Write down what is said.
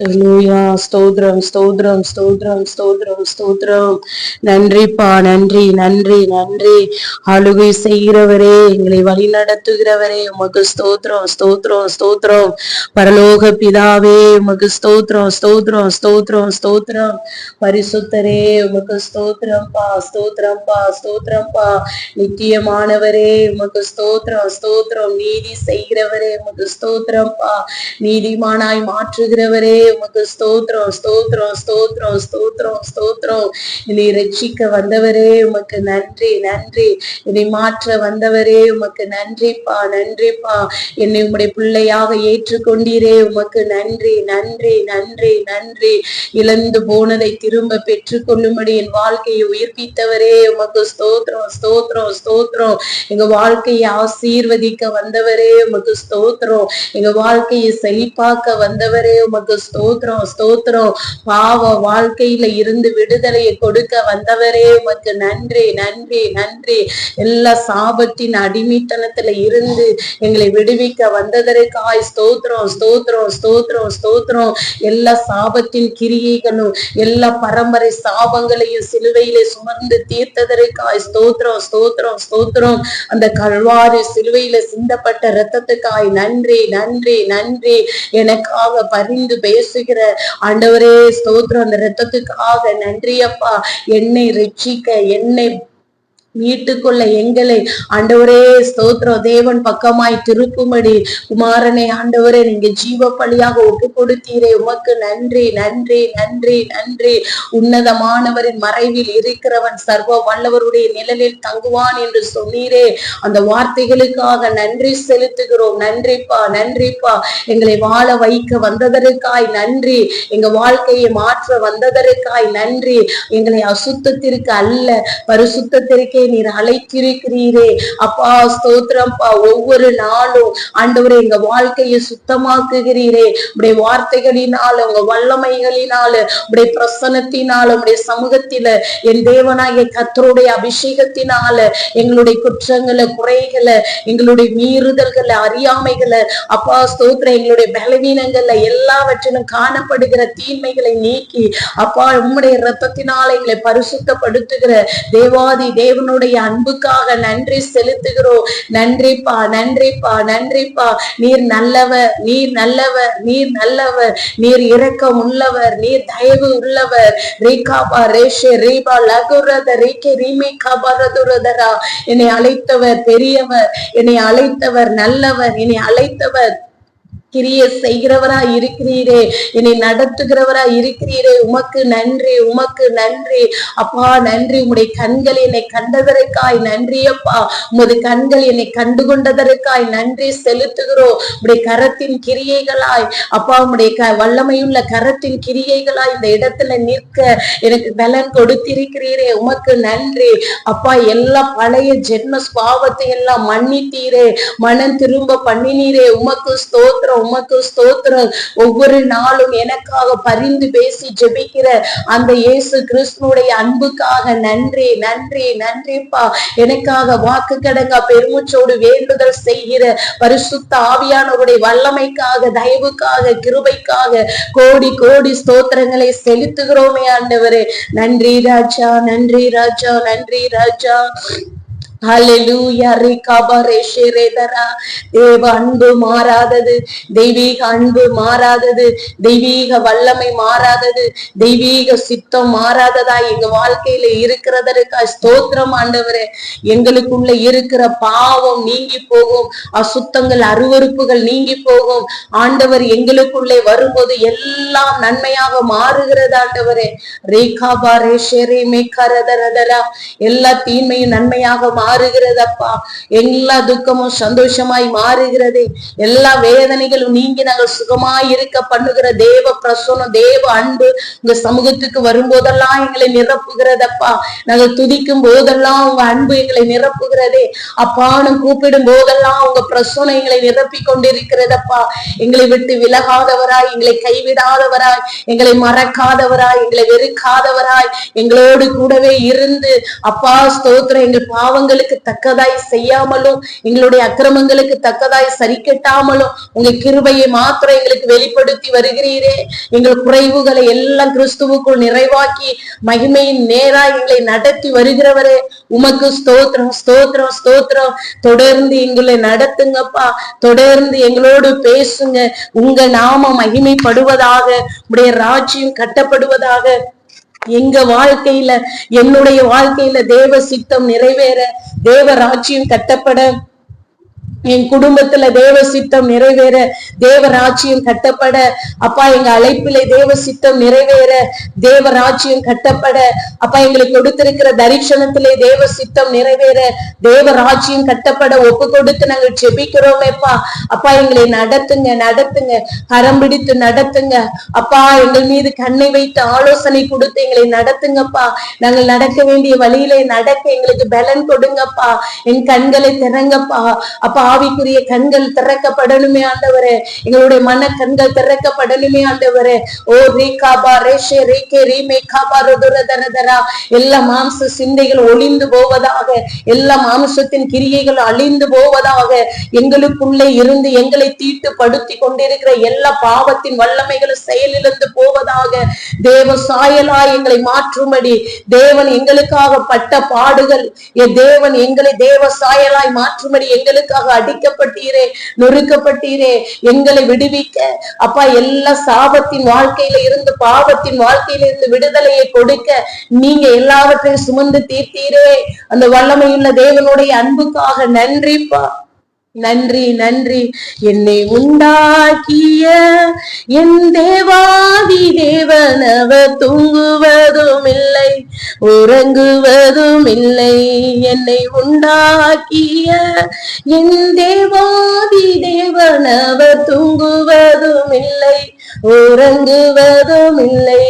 ஹalleluya ஸ்தோத்ரம் ஸ்தோத்ரம் ஸ்தோத்ரம் ஸ்தோத்ரம் ஸ்தோத்ரம் நன்றிப்பா நன்றி நன்றி நன்றி. அழுகை செய்கிறவரே எங்களை வழி நடத்துகிறவரே உமக்கு ஸ்தோத்ரம் ஸ்தோத்ரம் ஸ்தோத்ரம் பரலோக பிதாவே உமக்கு ஸ்தோத்ரம் ஸ்தோத்ரம் ஸ்தோத்ரம் ஸ்தோத்ரம் பரிசுத்தரே உமக்கு ஸ்தோத்திரம்ப்பா ஸ்தோத்திரம்ப்பா ஸ்தோத்ரம்ப்பா நித்தியமானவரே உமக்கு ஸ்தோத்ரம் ஸ்தோத்ரம் நீதி செய்கிறவரே உமக்கு ஸ்தோத்திரம்ப்பா நீதிமானாய் மாற்றுகிறவரே உமக்கு ஸ்தோத்திரம் ஸ்தோத்திரம் ஸ்தோத்திரம் ஸ்தோத்திரம் ஸ்தோத்திரம். என்னை ரட்சிக்க வந்தவரே உமக்கு நன்றி நன்றி. என்னை மாற்ற வந்தவரே உமக்கு நன்றிப்பா நன்றிப்பா. என்னை உம்முடைய பிள்ளையாக ஏற்றுக்கொண்டீரே உமக்கு நன்றி நன்றி நன்றி நன்றி. இழந்து போனதை திரும்ப பெற்றுக்கொள்ளும்படி என் வாழ்க்கையை உயிர்ப்பித்தவரே உமக்கு ஸ்தோத்திரம் ஸ்தோத்திரம் ஸ்தோத்திரம். எங்க வாழ்க்கையை ஆசீர்வதிக்க வந்தவரே உமக்கு ஸ்தோத்திரம். எங்க வாழ்க்கையை செழிப்பாக்க வந்தவரே உமக்கு ஸ்தோத்திரம் ஸ்தோத்திரம். பாவ வாழ்க்கையில இருந்து விடுதலையை கொடுக்க வந்தவரே உமக்கு நன்றி நன்றி நன்றி. எல்லா சாபத்தின் அடிமைத்தனத்துல இருந்து எங்களை விடுவிக்க வந்ததற்காய் ஸ்தோத்திரம் ஸ்தோத்திரம் ஸ்தோத்திரம் ஸ்தோத்திரம். எல்லா சாபத்தின் கிரியைகளும் எல்லா பரம்பரை சாபங்களையும் சிலுவையிலே சுமர்ந்து தீர்த்ததற்காய் ஸ்தோத்திரம் ஸ்தோத்திரம் ஸ்தோத்திரம். அந்த கல்வாரி சிலுவையில சிந்தப்பட்ட இரத்தத்துக்காய் நன்றி நன்றி நன்றி. எனக்காக பரிந்து பேசுகிற ஆண்டவரே ஸ்தோத்திரம். அந்த ரத்தத்துக்காக நன்றி அப்பா என்னை ரட்சிக்க என்னை மீட்டுக்கொள்ள எங்களை. ஆண்டவரே ஸ்தோத்திரம். தேவன் பக்கமாய் திருப்புமடி குமாரனை ஆண்டவரே நீங்க ஜீவ பலியாக ஒப்பு கொடுத்தீரே உமக்கு நன்றி நன்றி நன்றி நன்றி. உன்னதமானவரின் மறைவில் இருக்கிறவன் சர்வ வல்லவருடைய நிழலில் தங்குவான் என்று சொன்னீரே. அந்த வார்த்தைகளுக்காக நன்றி செலுத்துகிறோம். நன்றிப்பா நன்றிப்பா. எங்களை வாழ வைக்க வந்ததற்காய் நன்றி. எங்க வாழ்க்கையை மாற்ற வந்ததற்காய் நன்றி. எங்களை அசுத்தத்திற்கு அல்ல பரிசுத்தத்திற்கு நீர் அழைத்திருக்கிறீரே. அப்பா ஸ்தோத்திரம்ப்பா ஒவ்வொரு நாளும் ஆண்டவரே எங்க வாழ்க்கையை சுத்தமாக்குகிறீரே. உடைய வார்த்தைகளினால உங்க வல்லமைகளினால உடைய பிரசனத்தினால உடைய சமூகத்தில என் தேவனாகிய கத்தருடைய அபிஷேகத்தினால எங்களுடைய குற்றங்களை குறைகளை எங்களுடைய மீறுதல்களை அறியாமைகளை அப்பா ஸ்தோத்திரம் எங்களுடைய பலவீனங்கள்ல எல்லாவற்றிலும் காணப்படுகிற தீமைகளை நீக்கி அப்பா உம்முடைய ரத்தத்தினால எங்களை பரிசுத்தப்படுத்துகிற தேவாதி உன்னுடைய அன்புக்காக நன்றி செலுத்துகிறோம் நன்றிப்பா நன்றிப்பா நன்றிப்பா. நீர் நல்லவர் நீர் நல்லவர் நீர் நல்லவர். நீர் இரக்கம் உள்ளவர் நீர் தயவு உள்ளவர். ரீகாபா ரேஷே ரீபா லகுரத ரீகே ரீமே காபரதுரதரா என்னை அழைத்தவர் பெரியவர் என்னை அழைத்தவர் நல்லவர் என்னை அழைத்தவர் கிரிய செய்கிறவரா இருக்கிறீரே. என்னை நடத்துகிறவரா இருக்கிறீரே. உமக்கு நன்றி உமக்கு நன்றி. அப்பா நன்றி. உம்முடைய கண்கள் என்னை கண்டதற்காய் நன்றி அப்பா. உமது கண்கள் என்னை கண்டு கொண்டதற்காய் நன்றி செலுத்துகிறோம். உடைய கரத்தின் கிரியைகளாய் அப்பா உம்முடைய க வல்லமையுள்ள கரத்தின் கிரியைகளாய் இந்த இடத்துல நிற்க எனக்கு பலன் கொடுத்திருக்கிறீரே. உமக்கு நன்றி. அப்பா எல்லா பழைய ஜென்ம சுவாவத்தை எல்லாம் மன்னித்தீரே. மனம் திரும்ப பண்ணினீரே. உமக்கு ஸ்தோத்திரம். உமக்கு ஸ்தோத்திரம். ஒவ்வொரு நாளும் எனக்காக பரிந்து பேசி ஜெபிக்கிற அந்த இயேசு கிறிஸ்துனுடைய அன்புக்காக நன்றி நன்றி நன்றிப்பா. எனக்காக வாக்கு கடங்க பெருமுச்சோடு வேண்டுதல் செய்கிற பரிசுத்த ஆவியானவருடைய வல்லமைக்காக தயவுக்காக கிருபைக்காக கோடி கோடி ஸ்தோத்திரங்களை செலுத்துகிறோமே ஆண்டவரே. நன்றி ராஜா நன்றி ராஜா நன்றி ராஜா. தேவ அன்பு மாறாதது தெய்வீக அன்பு மாறாதது தெய்வீக வல்லமை மாறாதது தெய்வீக சித்தம் மாறாததா எங்க வாழ்க்கையில இருக்கிறதற்கா ஸ்தோத்திரம் ஆண்டவரே. எங்களுக்குள்ள இருக்கிற பாவம் நீங்கி போகும் அசுத்தங்கள் அருவறுப்புகள் நீங்கி போகும். ஆண்டவர் எங்களுக்குள்ளே வரும்போது எல்லாம் நன்மையாக மாறுகிறது ஆண்டவரே. ரேகா ரேஷரே மேக்கரதரதரா எல்லா தீமையும் நன்மையாக மாறுகிறதப்பா. எல்லா துக்கமும் சந்தோஷமாய் மாறுகிறது. எல்லா வேதனைகளும் நீங்கி நாங்கள் சுகமாய் இருக்க பண்ணுகிற தேவ பிரசனம் தேவ அன்பு உங்க சமூகத்துக்கு வரும்போதெல்லாம் எங்களை நிரப்புகிறதப்பா. நாங்கள் துதிக்கும் போதெல்லாம் உங்க அன்பு எங்களை நிரப்புகிறதே. அப்பானும் கூப்பிடும் போதெல்லாம் உங்க பிரசனம் எங்களை நிரப்பி கொண்டிருக்கிறதப்பா. எங்களை விட்டு விலகாதவராய் எங்களை கைவிடாதவராய் எங்களை மறக்காதவராய் எங்களை வெறுக்காதவராய் எங்களோடு கூடவே இருந்து அப்பா ஸ்தோத்திரம் எங்கள் பாவங்கள் பாவங்களுக்கு தக்கதாய் செய்யாமலும் எங்களுடைய அக்கிரமங்களுக்கு தக்கதாய் சரி கட்டாமலும் உங்க கிருபையை மாத்திரம் எங்களுக்கு வெளிப்படுத்தி வருகிறீரே. எங்கள் குறைவுகளை எல்லாம் கிறிஸ்துவுக்குள் நிறைவாக்கி மகிமையின் நேரா எங்களை நடத்தி வருகிறவரே. உமக்கு ஸ்தோத்திரம் ஸ்தோத்திரம் ஸ்தோத்திரம். தொடர்ந்து எங்களை நடத்துங்கப்பா. தொடர்ந்து எங்களோடு பேசுங்க. உங்க நாம மகிமைப்படுவதாக உடைய ராஜ்யம் கட்டப்படுவதாக. எங்க வாழ்க்கையில என்னுடைய வாழ்க்கையில தேவ சித்தம் நிறைவேற. தேவ ராஜ்யம் கட்டப்பட என் குடும்பத்துல தேவ சித்தம் நிறைவேற தேவ ராஜ்யம் கட்டப்பட. அப்பா எங்க அழைப்பிலே தேவ சித்தம் நிறைவேற தேவ ராஜ்யம் கட்டப்பட. அப்பா எங்களுக்கு கொடுத்திருக்கிற தரிசனத்திலே தேவ சித்தம் நிறைவேற தேவ ராஜ்யம் கட்டப்பட. ஒப்பு கொடுத்து நாங்கள் செபிக்கிறோமேப்பா அப்பா எங்களை நடத்துங்க நடத்துங்க. கரம் பிடித்து நடத்துங்க. அப்பா எங்கள் மீது கண்ணை வைத்து ஆலோசனை கொடுத்து எங்களை நடத்துங்கப்பா. நாங்கள் நடக்க வேண்டிய வழியிலே நடக்க எங்களுக்கு பலன் கொடுங்கப்பா. என் கண்களை திறங்கப்பா. அப்பா ஆவிக்குரிய கண்கள் திறக்கப்படணுமே ஆண்டவரே. எங்களுடைய மன கண்கள் திறக்கப்படணுமே ஆண்டவரே. ஓ ரீகாபா ரேஷே ரீகே ரீமே காபா ருதுர தரதரா எல்லா மாம்ச சிந்தைகள் ஒளிந்து போவதாக எல்லா மாம்சத்தின் கிரியைகள் அழிந்து போவதாக எங்களுக்குள்ளே இருந்து எங்களை தீட்டுப்படுத்தி கொண்டிருக்கிற எல்லா பாவத்தின் வல்லமைகளும் செயலிழந்து போவதாக தேவ சாயலா எங்களை மாற்றும்படி தேவன் எங்களுக்காக பட்ட பாடுகள் தேவன் எங்களை தேவ சாயலாய் மாற்றும்படி எங்களுக்காக அடிக்கப்பட்டீரே நொறுக்கப்பட்டீரே எங்களை விடுவிக்க. அப்பா எல்லா சாபத்தின் வாழ்க்கையில இருந்து பாவத்தின் வாழ்க்கையில இருந்து விடுதலையை கொடுக்க நீங்க எல்லாவற்றையும் சுமந்து தீர்த்தீரே. அந்த வல்லமையுள்ள தேவனுடைய அன்புக்காக நன்றிப்பா. நன்றி நன்றி. என்னை உண்டாக்கிய என் தேவாதி தேவனவர் தூங்குவதும் இல்லை உறங்குவதும் இல்லை என்னை உண்டாக்கிய என் தேவாதி தேவனவர் தூங்குவதும் இல்லை உறங்குவதும் இல்லை